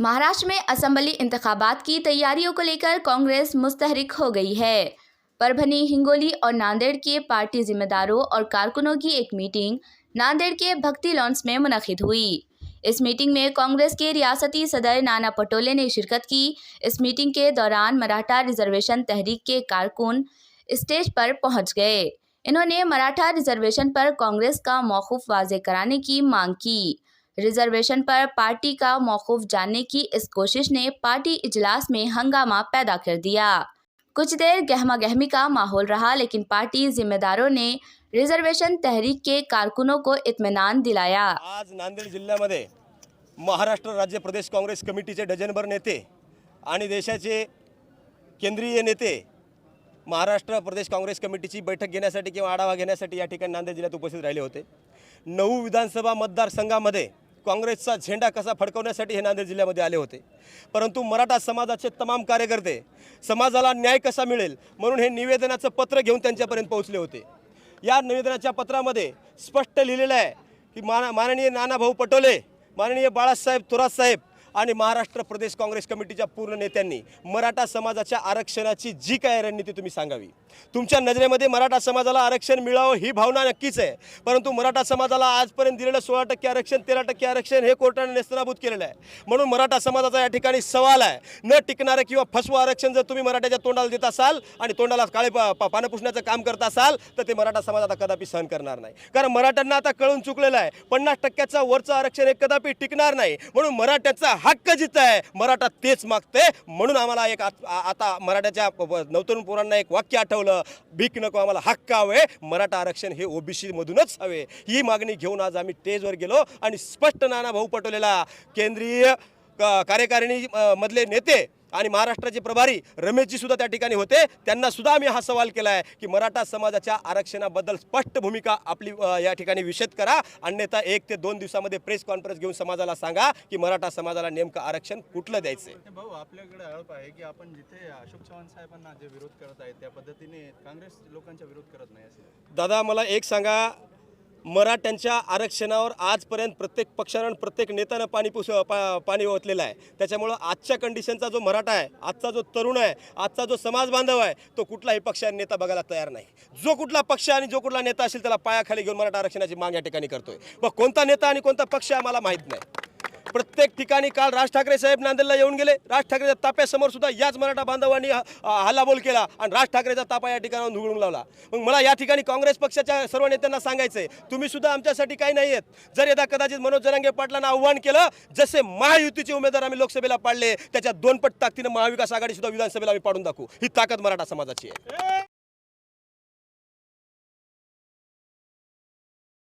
महाराष्ट्र में असम्बली इंतबात की तैयारियों को लेकर कांग्रेस मुस्तहरिक हो गई है। परभनी, हिंगोली और नांदेड़ के पार्टी जिम्मेदारों और कारकुनों की एक मीटिंग नांदेड़ के भक्ति लॉन्स में मुनद हुई। इस मीटिंग में कांग्रेस के रियासती सदर नाना पटोले ने शिरकत की। इस मीटिंग के दौरान मराठा रिजर्वेशन तहरीक के कारकुन स्टेज पर पहुँच गए। इन्होंने मराठा रिजर्वेशन पर कांग्रेस का मौकूफ वाजे कराने की मांग की। रिजर्वेशन पर पार्टी का मौकूफ जानने की इस कोशिश ने पार्टी इजलास में हंगामा पैदा कर दिया। कुछ देर गहमा गहमी का माहौल रहा, लेकिन पार्टी जिम्मेदारों ने रिजर्वेशन तहरीक के कारकुनों को इतमान दिलाया। आज नांदेड जिल्ह्यामध्ये महाराष्ट्र राज्य प्रदेश काँग्रेस कमिटीचे डझनभर नेते आणि देशाचे नेते महाराष्ट्र प्रदेश काँग्रेस कमिटीची बैठक घेण्यासाठी किंवा आढावा घेण्यासाठी या नांदेड जिल्ह्यात उपस्थित राहिले होते. नऊ विधानसभा मतदारसंघामध्ये काँग्रेसचा झेंडा कसा फडकवण्यासाठी हे नांदेड जिल्ह्यामध्ये आले होते. परंतु मराठा समाजाचे तमाम कार्यकर्ते समाजाला न्याय कसा मिळेल म्हणून हे निवेदनाचं पत्र घेऊन त्यांच्यापर्यंत पोहोचले होते. या निवेदनाच्या पत्रामध्ये स्पष्ट लिहिलेलं आहे की मान माननीय नानाभाऊ पटोले माननीय बाळासाहेब थोरातसाहेब आणि महाराष्ट्र प्रदेश काँग्रेस कमिटीच्या पूर्ण नेत्यांनी मराठा समाजाच्या आरक्षणाची जी काय रणनीती तुम्ही सांगावी. तुमच्या नजरेमध्ये मराठा समाजाला आरक्षण मिळावं ही भावना नक्कीच आहे. परंतु मराठा समाजाला आजपर्यंत दिलेलं सोळा टक्के आरक्षण तेरा टक्के आरक्षण हे कोर्टाने नेस्तनाभूत केलेलं आहे. म्हणून मराठा समाजाचा या ठिकाणी सवाल आहे. न टिकणारं किंवा फसवं आरक्षण जर तुम्ही मराठ्याच्या तोंडाला देत असाल आणि तोंडाला काळे पानं पुसण्याचं काम करत असाल तर ते मराठा समाज आता कदापि सहन करणार नाही. कारण मराठ्यांना आता कळून चुकलेलं आहे. पन्नास टक्क्याचा वरचं आरक्षण हे कदापि टिकणार नाही. म्हणून मराठ्याचा हक्क जिथं आहे मराठा तेच मागते म्हणून आम्हाला एक आत- आता मराठ्याच्या नवतरुण पोरांना एक वाक्य आठवलं भीक नको आम्हाला हक्क हवे मराठा आरक्षण हे ओबीसीमधूनच हवे. ही मागणी घेऊन आज आम्ही स्टेजवर गेलो आणि स्पष्ट नाना भाऊ पटोलेला केंद्रीय कार्यकारिणी मधले नेते आणि महाराष्ट्राचे प्रभारी रमेशजी सुद्धा त्या ठिकाणी होते. त्यांना सुद्धा आम्ही हा सवाल केला आहे की मराठा समाजाच्या आरक्षणाबद्दल स्पष्ट भूमिका आपली या ठिकाणी विषद करा. अन्यथा एक ते दोन दिवसामध्ये प्रेस कॉन्फरन्स घेऊन समाजाला सांगा की मराठा समाजाला नेमकं आरक्षण कुठलं द्यायचं भाऊ आपल्याकडे आरोप आहे की आपण जिथे अशोक चव्हाण साहेबांना जे विरोध करत आहेत त्या पद्धतीने काँग्रेस लोकांचा विरोध करत नाही असे. दादा मला एक सांगा मराठ्यांच्या आरक्षणावर आजपर्यंत प्रत्येक पक्षानं आणि प्रत्येक नेत्यानं पाणी पुस पा पाणी ओतलेलं आहे. त्याच्यामुळं आजच्या कंडिशनचा जो मराठा आहे आजचा जो तरुण आहे आजचा जो समाज बांधव आहे तो कुठलाही पक्ष आणि नेता बघायला तयार नाही. जो कुठला पक्ष आणि जो कुठला नेता असेल त्याला पायाखाली घेऊन मराठा आरक्षणाची माग या ठिकाणी करतोय. मग कोणता नेता आणि कोणता पक्ष आम्हाला माहीत नाही. प्रत्येक ठिकाणी काल राज ठाकरे साहेब नांदेडला येऊन गेले. राज ठाकरेच्या ताप्यासमोर सुद्धा याच मराठा बांधवांनी हल्लाबोल केला आणि राज ठाकरेचा तापा या ठिकाणावर निवडून लावला. मग मला या ठिकाणी काँग्रेस पक्षाच्या सर्व नेत्यांना सांगायचं आहे तुम्ही सुद्धा आमच्यासाठी काही नाही आहेत. जर यदा कदाचित मनोज जरांगे पाटलांना आव्हान केलं जसे महायुतीचे उमेदवार आम्ही लोकसभेला पाडले त्याच्या दोन पट ताकदीनं महाविकास आघाडी सुद्धा विधानसभेला आम्ही पाडून दाखवू. ही ताकद मराठा समाजाची आहे.